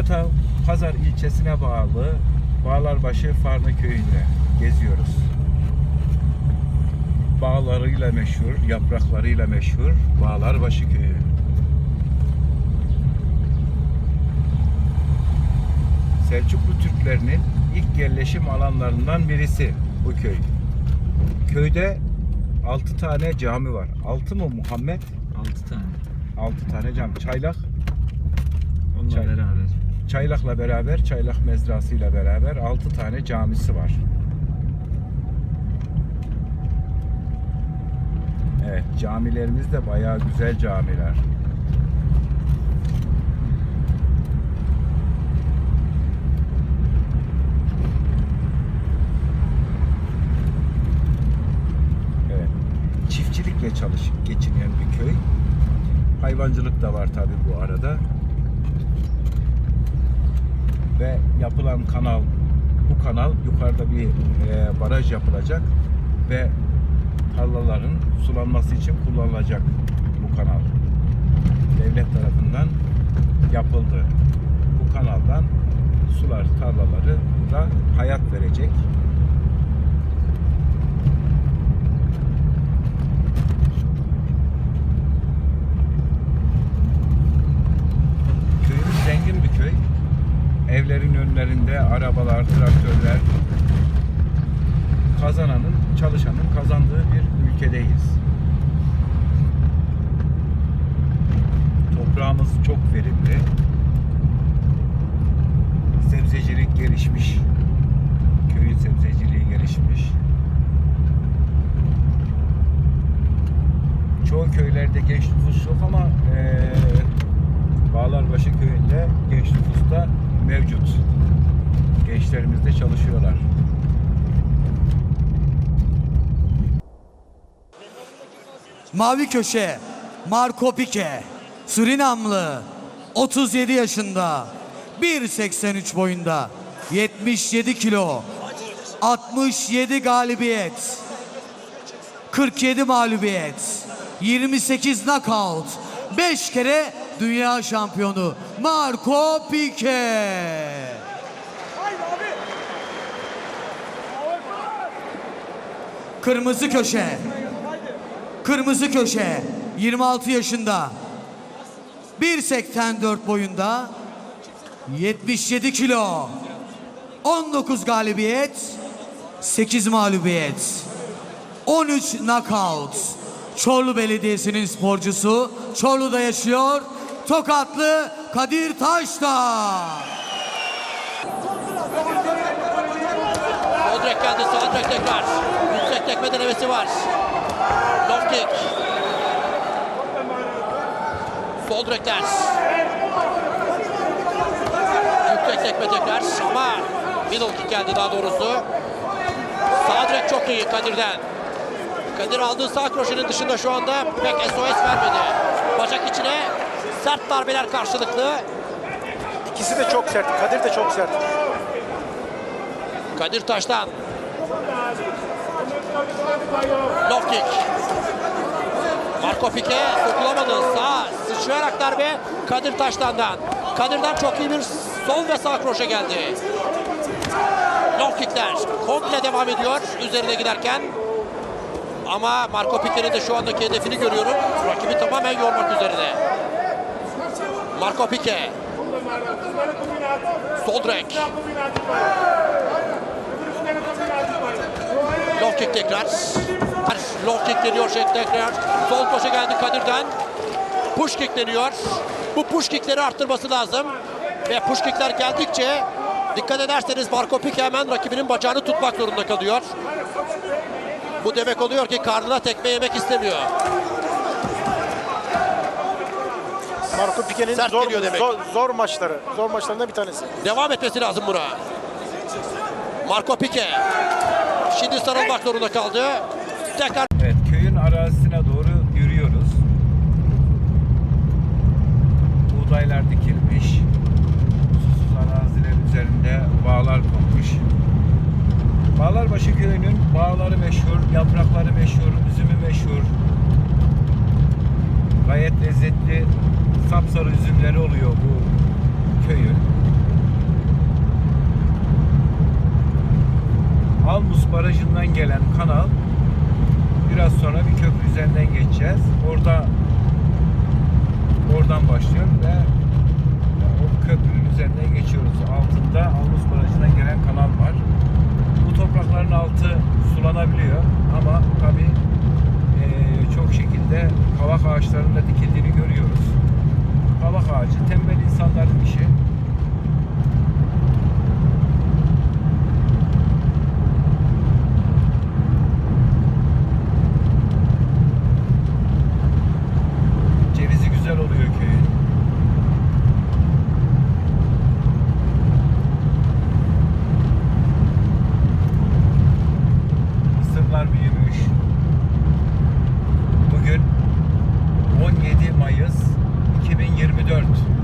Hakata Pazar ilçesine bağlı Bağlarbaşı Farna köyünde geziyoruz. Bağlarıyla meşhur, yapraklarıyla meşhur Bağlarbaşı köyü. Selçuklu Türklerinin ilk yerleşim alanlarından birisi bu köy. Köyde 6 tane cami var. 6 mı Muhammed? 6 tane. 6 tane cami. Çaylak Onunla Çay- beraber. Çaylak'la beraber, Çaylak mezrasıyla beraber 6 tane camisi var. Evet, camilerimiz de bayağı güzel camiler. Evet. Çiftçilikle çalış geçinen bir köy. Hayvancılık da var tabii bu arada ve yapılan kanal bu kanal yukarıda bir e, baraj yapılacak ve tarlaların sulanması için kullanılacak bu kanal. Devlet tarafından yapıldı. Bu kanaldan sular tarlaları da hayat verecek. Kazananın, çalışanın kazandığı bir ülkedeyiz. Toprağımız çok verimli. Sebzecilik gelişmiş. Köyün sebzeciliği gelişmiş. Çoğu köylerde genç nüfus yok ama eee Bağlarbaşı köyünde genç nüfus da mevcut. Gençlerimiz de çalışıyorlar. Mavi köşe Marco Pique Surinamlı 37 yaşında 1.83 boyunda 77 kilo 67 galibiyet 47 mağlubiyet 28 knockout 5 kere dünya şampiyonu Marco Pique. Kırmızı köşe Kırmızı köşe 26 yaşında. 1.84 boyunda 77 kilo. 19 galibiyet 8 mağlubiyet. 13 knockout. Çorlu Belediyesi'nin sporcusu Çorlu'da yaşıyor. Tokatlı Kadir Taşta Odrek geldi sağ direk tekrar. Yüksek tekme denemesi var. Long kick. Sol direkler. Yüksek tekme tekrar ama middle kick geldi daha doğrusu. Sağ direk çok iyi Kadir'den. Kadir aldığı sağ kroşenin dışında şu anda pek SOS vermedi. Bacak içine sert darbeler karşılıklı. İkisi de çok sert. Kadir de çok sert. Kadir Taş'tan. Low kick. Marco Pique sokulamadı. Sağ sıçrayarak darbe Kadir Taş'tan'dan. Kadir'den çok iyi bir sol ve sağ kroşe geldi. Low kickler komple devam ediyor üzerine giderken. Ama Marco Pique'nin de şu andaki hedefini görüyorum. Rakibi tamamen yormak üzerine. Marco Pique. Sol direk. Low kick tekrar. Low kick deniyor şey tekrar. Sol koşa geldi Kadir'den. Push kick deniyor. Bu push kickleri arttırması lazım. Ve push kickler geldikçe dikkat ederseniz Marco Pique hemen rakibinin bacağını tutmak zorunda kalıyor. Bu demek oluyor ki karnına tekme yemek istemiyor. Marco Pique'nin Sert zor, geliyor demek. zor, zor maçları. Zor maçlarından bir tanesi. Devam etmesi lazım buna. Marco Pique. Şimdi sarılmak zorunda kaldı. Tekrar Evet, köyün arazisine doğru yürüyoruz. Buğdaylar dikilmiş. Susuz araziler üzerinde bağlar konmuş. Bağlarbaşı köyünün bağları meşhur, yaprakları meşhur, üzümü meşhur. Gayet lezzetli sapsarı üzümleri oluyor bu köyün. Kanal. Biraz sonra bir köprü üzerinden geçeceğiz. Orada oradan başlıyor ve o köprünün üzerinden geçiyoruz. Altında Avlus Barajı'na gelen kanal var. Bu toprakların altı sulanabiliyor ama tabi çok şekilde kavak ağaçlarının da dikildiğini görüyoruz. Kavak ağacı tembel insanların işi. Cevizi güzel oluyor köyün. Mısırlar büyümüş. Bugün 17 Mayıs 2024.